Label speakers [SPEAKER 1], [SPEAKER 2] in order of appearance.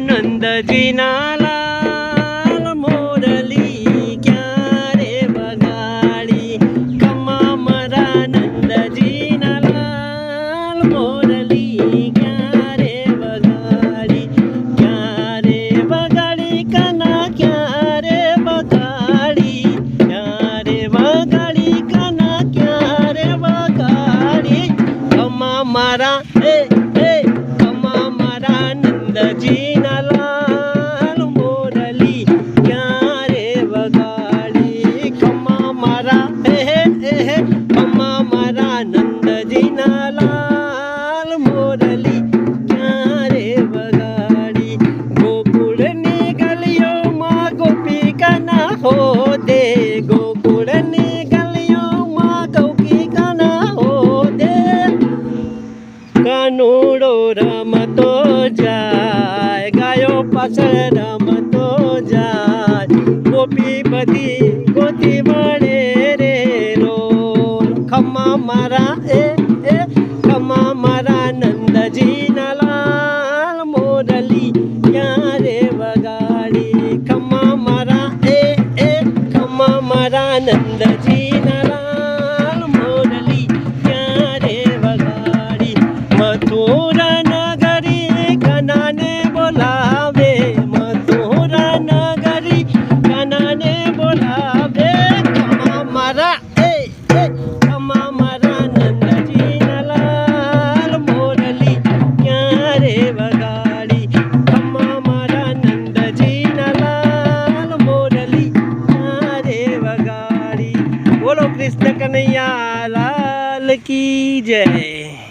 [SPEAKER 1] નંદજીના લાલ મોરલી ક્યારે વગાડી કમા મારા નંદજીના લાલ મોરલી ક્યારે વગાડી ક્યારે વગાડી કના ક્યારે વગાડી ક્યારે વગાડી કના ક્યારે વગાડી કમા મારા એ એ કમા મારા નંદજીના રમતો જાય ગાયો પાછળ રમતો જાય ગોપી બધી ગોતી વળે રે રો ખમા મારા એ એ ખમા મારા નંદજીના લાલ મોરલી ક્યારે વગાડી ખમા મારા એ એ ખમા મારા નંદજીના কি জয়